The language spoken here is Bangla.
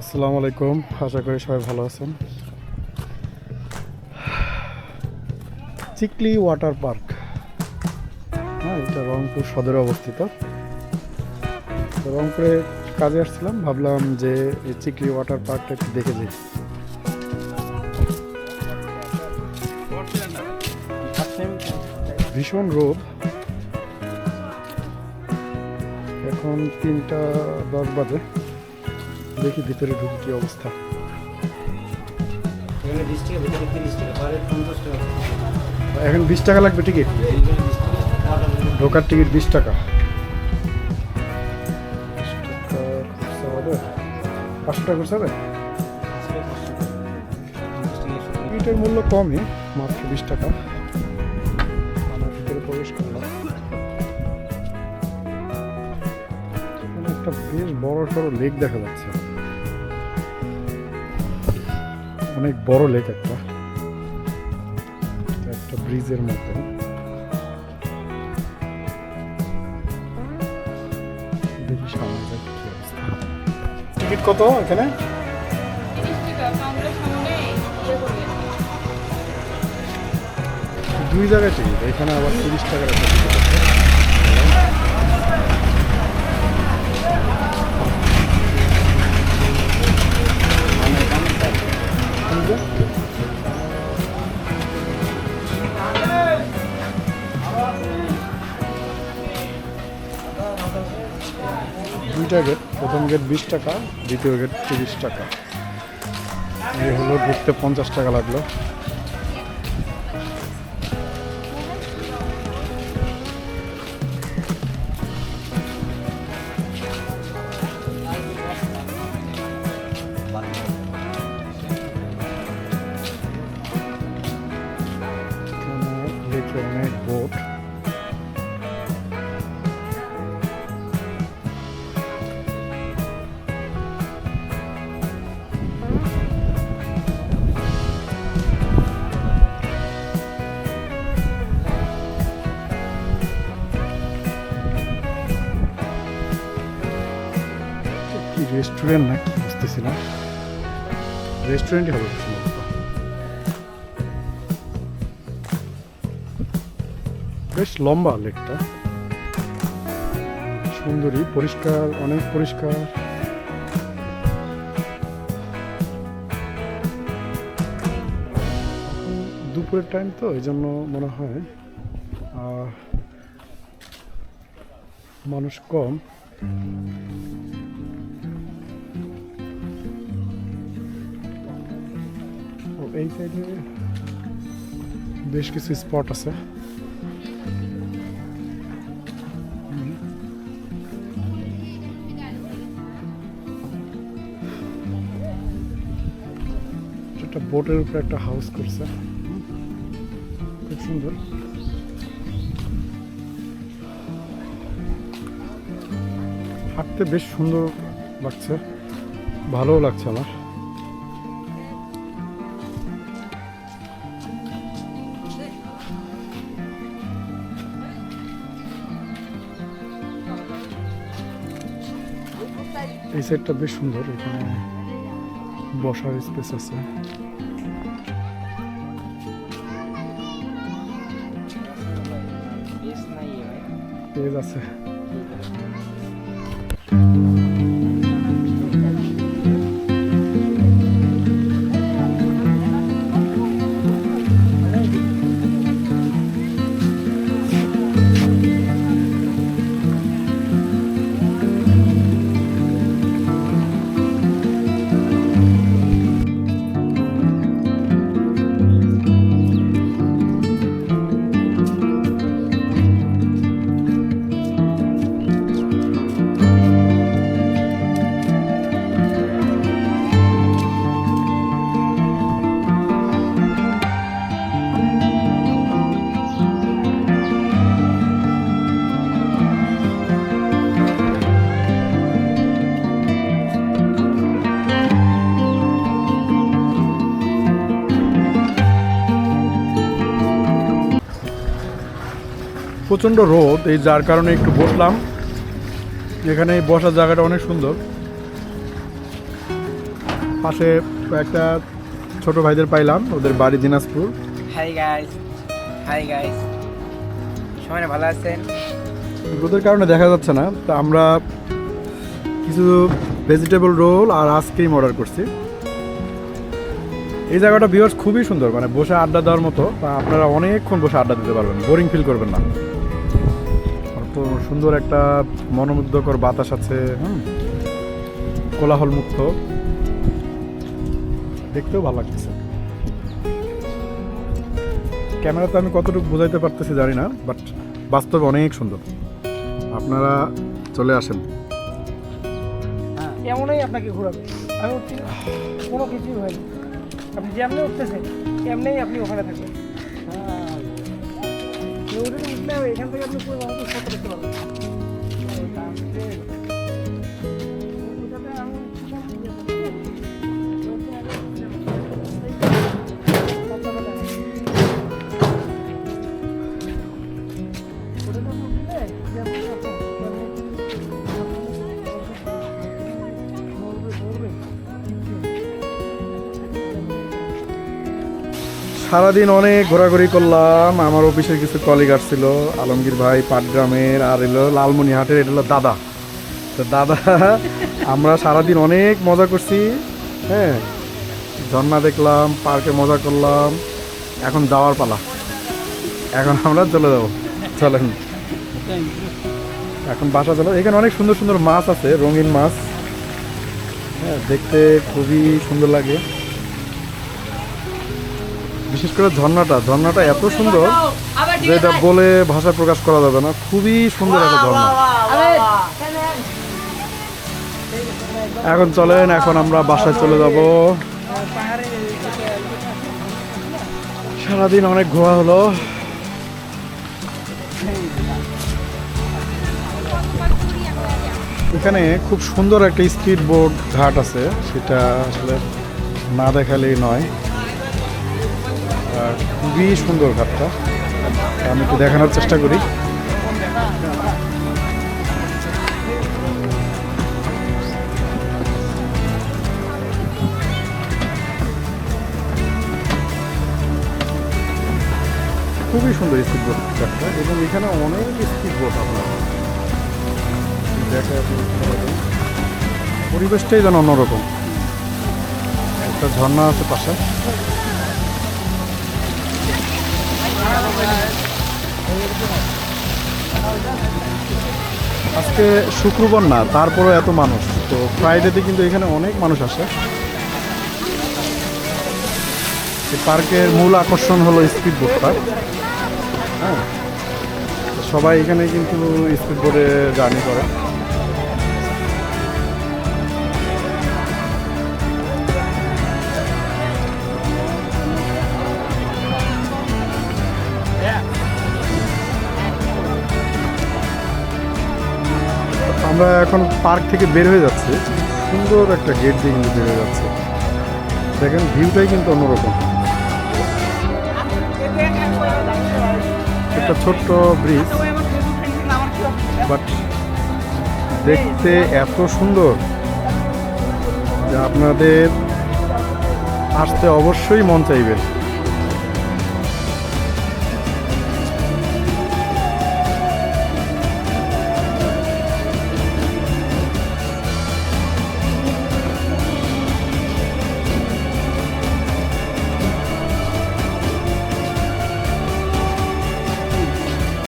আসসালামু আলাইকুম। আশা করি সবাই ভালো আছেন। Chikli water park. হ্যাঁ এটা রংপুর সদরে অবস্থিত। রংপুরে কাজে আসছিলাম, ভাবলাম যে এই চিকলি ওয়াটার পার্কটা একটু দেখে যাই। ভীষণ রোদ। এখন তিনটা দশ বাজে। দেখি ভিতরে ঢুকে কি অবস্থা। এখানে বিশ টাকা লাগবে টিকিট? ঢোকার টিকিট বিশ টাকা? পাঁচশো টাকা হবে টিকিটের মূল্য কমই মাত্র বিশ টাকা। আমরা ভিতরে প্রবেশ করলাম। একটা বেশ বড় সড়ো লেক দেখা যাচ্ছে। অনেক বড় লেক একটা। একটা ব্রিজের মতো। দেখি টিকিট কত এখানে? দুই জায়গায় টিকিট, এখানে আবার তিরিশ একটা টিকিট আছে। দুইটা গেট প্রথম গেট বিশ টাকা, দ্বিতীয় গেট তিরিশ টাকা। এই হলো ঢুকতে পঞ্চাশ টাকা লাগল। রেস্টুরেন্ট না বুঝতেছি না রেস্টুরেন্টই হবে বেশ লম্বা লেকটা। সুন্দরী, পরিষ্কার, অনেক পরিষ্কার। দুপুরের টাইম তো এই জন্য মনে হয় মানুষ কম। এই সাইডে বেশ কিছু স্পট আছে। একটা বোটের উপরে একটা হাউস করছে। খুব সুন্দর। হাঁটতে বেশ সুন্দর লাগছে। ভালোও লাগছে আমার। এই সাইডটা বেশ সুন্দর এখানে বসার স্পেস আছে। পেজ আছে। প্রচণ্ড রোদ এই যার কারণে একটু বসলাম এখানে এই বসার জায়গাটা অনেক সুন্দর। পাশে একটা ছোট ভাইদের পাইলাম ওদের বাড়ি Dinajpur. Hi guys hi guys সবাই ভালো আছেন? রোদের কারণে দেখা যাচ্ছে না তা আমরা কিছু ভেজিটেবল রোল আর আইসক্রিম অর্ডার করছি। এই জায়গাটা ভিউয়ার্স খুবই সুন্দর মানে বসে আড্ডা দেওয়ার মতো আপনারা অনেকক্ষণ বসে আড্ডা দিতে পারবেন বোরিং ফিল করবেন না। তো সুন্দর একটা মনোমুগ্ধকর বাতাস আছে কোলাহল মুক্ত দেখতেও ভালো লাগতেছে। ক্যামেরাতে আমি কতটুকু বোঝাইতে পারতেছি জানি না, বাট বাস্তবে অনেক সুন্দর। আপনারা চলে আসেন। এমনই আপনাকে আমি উঠছি কোনো কিছুই হয়নি। আপনি যেমনি উঠতেছেন এমনি আপনি ওখানে থাকবেন। এখান থেকে আপনি পুরো আমাকে ফটো দেখতে পারবেন সারাদিন অনেক ঘোরাঘুরি করলাম। আমার অফিসের কিছু কলিগ আসছিল আলমগীর ভাই পাটগ্রামের আর এলো লালমনিহাটের এটা হলো দাদা। তো দাদা আমরা সারাদিন অনেক মজা করছি হ্যাঁ? ঝর্ণা দেখলাম পার্কে মজা করলাম এখন যাওয়ার পালা। এখন আমরা চলে যাব চলেন। এখন বাসা চলো এখানে অনেক সুন্দর সুন্দর মাছ আছে রঙিন মাছ। হ্যাঁ দেখতে খুবই সুন্দর লাগে। বিশেষ করে ঝর্ণাটা ঝর্ণাটা এত সুন্দর যে এটা বলে ভাষা প্রকাশ করা যাবে না। খুবই সুন্দর একটা ঝর্ণা। এখন চলেন এখন আমরা বাসায় চলে যাব। সারাদিন অনেক ঘোরা হলো। এখানে খুব সুন্দর একটা স্পিড বোর্ড ঘাট আছে। সেটা আসলে না দেখালেই নয়। খুবই সুন্দর ঘাটটা আমি একটু দেখানোর চেষ্টা করি। খুবই সুন্দর স্পিড বোট ঘাটটা এবং এখানে অনেক স্পিড বোট আপনার। পরিবেশটাই যেন অন্যরকম। একটা ঝর্ণা আছে পাশে। আজকে শুক্রবার না তারপরে এত মানুষ। তো ফ্রাইডেতে কিন্তু এখানে অনেক মানুষ আসে। পার্কের মূল আকর্ষণ হলো স্পিড বোটটা হ্যাঁ? সবাই এখানে কিন্তু স্পিড বোটে জার্নি করে। আমরা এখন পার্ক থেকে বের হয়ে যাচ্ছি। সুন্দর একটা গেট দিয়ে কিন্তু বের হয়ে যাচ্ছে। দেখেন ভিউটাই কিন্তু অন্যরকম। একটা ছোট্ট ব্রিজ বাট দেখতে এত সুন্দর যে আপনাদের আসতে অবশ্যই মন চাইবে।